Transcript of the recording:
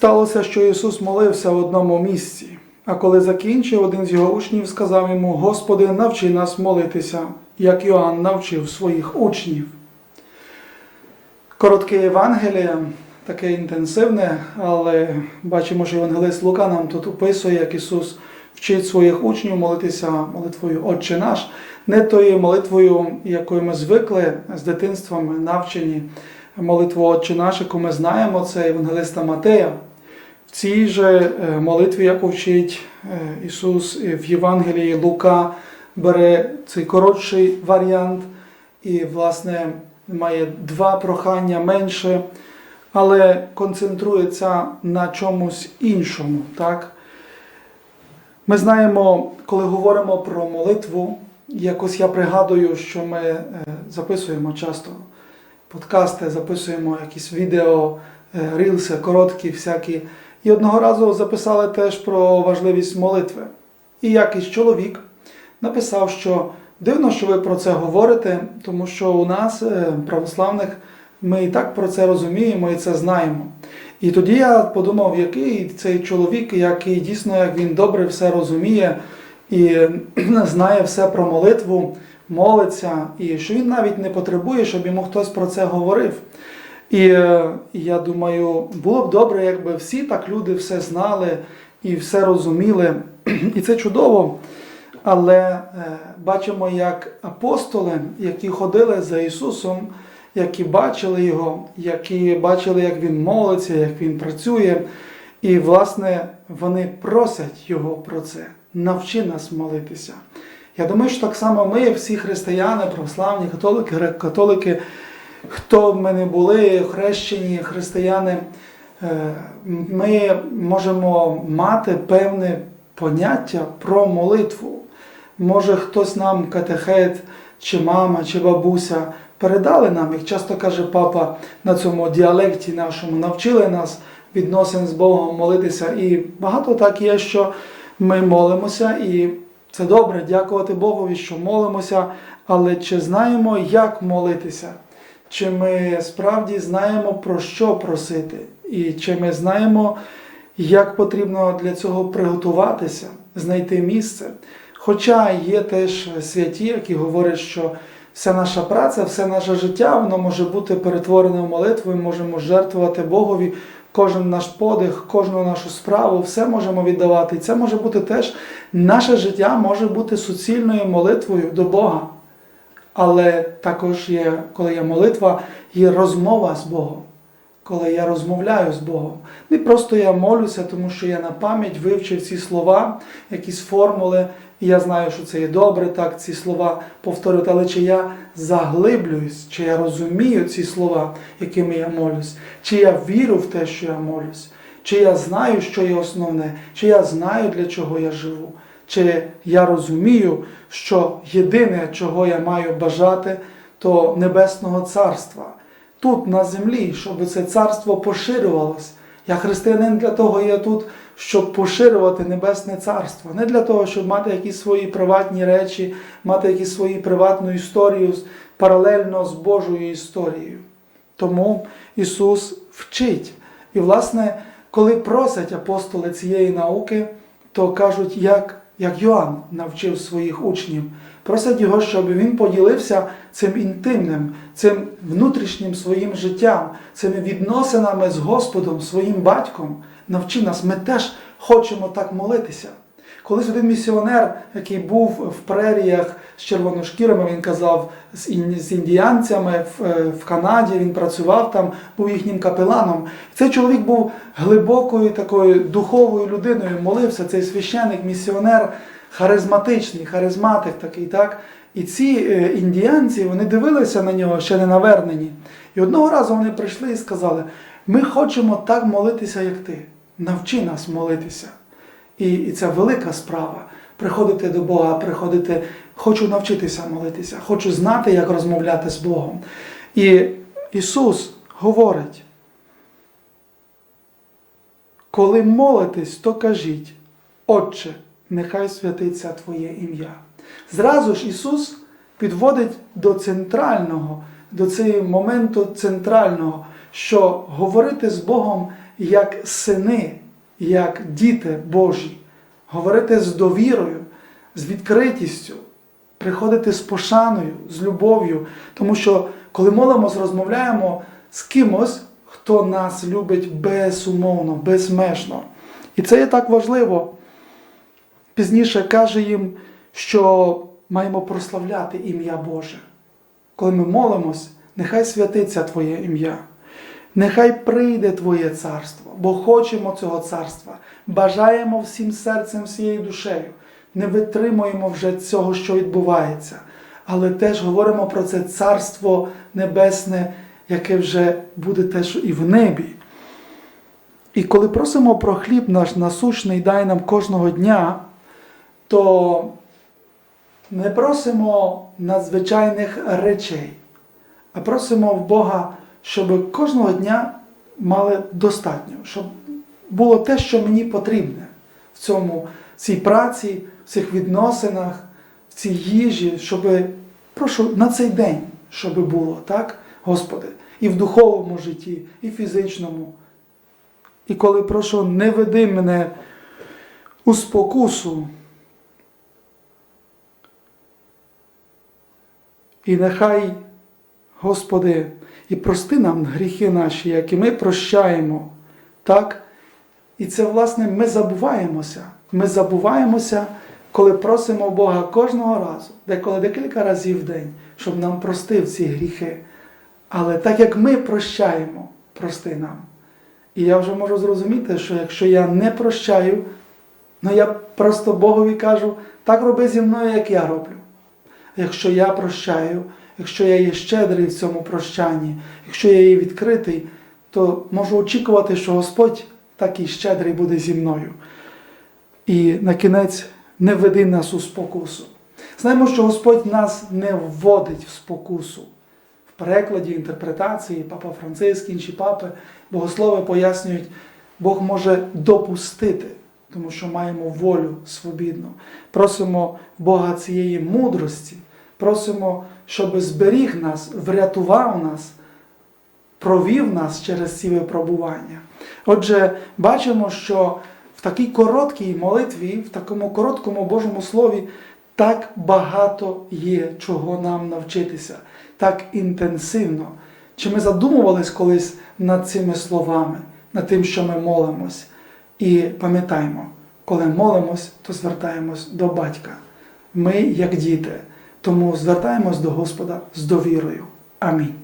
Сталося, що Ісус молився в одному місці, а коли закінчив, один з його учнів сказав йому: Господи, навчи нас молитися, як Йоанн навчив своїх учнів. Коротке Євангеліє, таке інтенсивне, але бачимо, що Євангелист Лука нам тут описує, як Ісус вчить своїх учнів молитися молитвою Отче наш, не тою молитвою, якою ми звикли з дитинства, навчені молитву Отче наш, яку ми знаємо, це Євангелиста Матея. Цій же е, молитві, яку вчить е, Ісус в Євангелії Лука, бере цей коротший варіант і, власне, має два прохання менше, але концентрується на чомусь іншому. Так? Ми знаємо, коли говоримо про молитву, якось я пригадую, що ми е, записуємо часто подкасти, записуємо якісь відео, рілси, короткі всякі. І одного разу записали теж про важливість молитви. І якийсь чоловік написав, що дивно, що ви про це говорите, тому що у нас, е, православних, ми і так про це розуміємо і це знаємо. І тоді я подумав, який цей чоловік, який дійсно як він добре все розуміє і знає все про молитву, молиться, і що він навіть не потребує, щоб йому хтось про це говорив. І е, я думаю, було б добре, якби всі так люди все знали і все розуміли. І це чудово. Але е, бачимо, як апостоли, які ходили за Ісусом, які бачили Його, які бачили, як Він молиться, як Він працює. І, власне, вони просять Його про це. Навчи нас молитися. Я думаю, що так само ми, всі християни, православні, католики, греко-католики, хто ми не були, хрещені християни, е, ми можемо мати певне поняття про молитву. Може, хтось нам, катехет, чи мама, чи бабуся, передали нам, як часто каже папа на цьому діалекті нашому, навчили нас відносин з Богом молитися. І багато так є, що ми молимося, і це добре, дякувати Богові, що молимося, але чи знаємо, як молитися? Чи ми справді знаємо, про що просити? І чи ми знаємо, як потрібно для цього приготуватися, знайти місце? Хоча є теж святі, які говорять, що вся наша праця, все наше життя, воно може бути перетворене в молитву, і можемо жертвувати Богові кожен наш подих, кожну нашу справу, все можемо віддавати. І це може бути теж наше життя може бути суцільною молитвою до Бога. Але також є, коли є молитва, є розмова з Богом. Коли я розмовляю з Богом. Не просто я молюся, тому що я на пам'ять вивчив ці слова, якісь формули, і я знаю, що це є добре, так, ці слова повторювати, але чи я заглиблююсь, чи я розумію ці слова, якими я молюсь, чи я вірю в те, що я молюсь, чи я знаю, що є основне, чи я знаю, для чого я живу, чи я розумію, що єдине, чого я маю бажати, то Небесного Царства. Тут, на землі, щоб це царство поширювалось. Я християнин для того є тут, щоб поширювати Небесне Царство. Не для того, щоб мати якісь свої приватні речі, мати якісь свої приватну історію паралельно з Божою історією. Тому Ісус вчить. І, власне, коли просять апостоли цієї науки, то кажуть, як як Йоанн навчив своїх учнів, просить його, щоб він поділився цим інтимним, цим внутрішнім своїм життям, цими відносинами з Господом, своїм батьком. Навчи нас, ми теж хочемо так молитися. Колись один місіонер, який був в преріях з червоношкірами, він казав, з індіянцями в Канаді, він працював там, був їхнім капеланом. Цей чоловік був глибокою такою духовою людиною, молився, цей священник, місіонер, харизматичний, харизматик такий. так. І ці індіянці вони дивилися на нього ще не навернені. І одного разу вони прийшли і сказали: ми хочемо так молитися, як ти. Навчи нас молитися. І, і це велика справа. Приходити до Бога, приходити, хочу навчитися молитися, хочу знати, як розмовляти з Богом. І Ісус говорить, коли молитесь, то кажіть, Отче, нехай святиться Твоє ім'я. Зразу ж Ісус підводить до центрального, до цього моменту центрального, що говорити з Богом як сини, як діти Божі, говорити з довірою, з відкритістю, приходити з пошаною, з любов'ю. Тому що, коли молимось, розмовляємо з кимось, хто нас любить безумовно, безмежно. І це є так важливо. Пізніше каже їм, що маємо прославляти ім'я Боже. Коли ми молимось, нехай святиться Твоє ім'я. Нехай прийде Твоє царство, бо хочемо цього царства, бажаємо всім серцем, всією душею, не витримуємо вже цього, що відбувається, але теж говоримо про це царство небесне, яке вже буде теж і в небі. І коли просимо про хліб наш насущний, дай нам кожного дня, то не просимо надзвичайних речей, а просимо в Бога, щоб кожного дня мали достатньо, щоб було те, що мені потрібне в цьому, в цій праці, в цих відносинах, в цій їжі, щоб прошу на цей день, щоб було, так, Господи, і в духовному житті, і в фізичному. І коли прошу, не веди мене у спокусу. І нехай, Господи, і прости нам гріхи наші, які ми прощаємо. Так? І це, власне, ми забуваємося. Ми забуваємося, коли просимо Бога кожного разу, деколи декілька разів в день, щоб нам простив ці гріхи. Але так як ми прощаємо, прости нам. І я вже можу зрозуміти, що якщо я не прощаю, ну я просто Богові кажу, так роби зі мною, як я роблю. Якщо я прощаю, якщо я є щедрий в цьому прощанні, якщо я є відкритий, то можу очікувати, що Господь такий щедрий буде зі мною. І на кінець не веди нас у спокусу. Знаємо, що Господь нас не вводить в спокусу. В перекладі, інтерпретації, папа Франциск, інші папи, богослови пояснюють, Бог може допустити, тому що маємо волю свобідну. Просимо Бога цієї мудрості, просимо, щоб зберіг нас, врятував нас, провів нас через ці випробування. Отже, бачимо, що в такій короткій молитві, в такому короткому Божому Слові так багато є, чого нам навчитися, так інтенсивно. Чи ми задумувались колись над цими словами, над тим, що ми молимось? І пам'ятаємо, коли молимось, то звертаємось до батька. Ми, як діти, тому звертаємось до Господа з довірою. Амінь.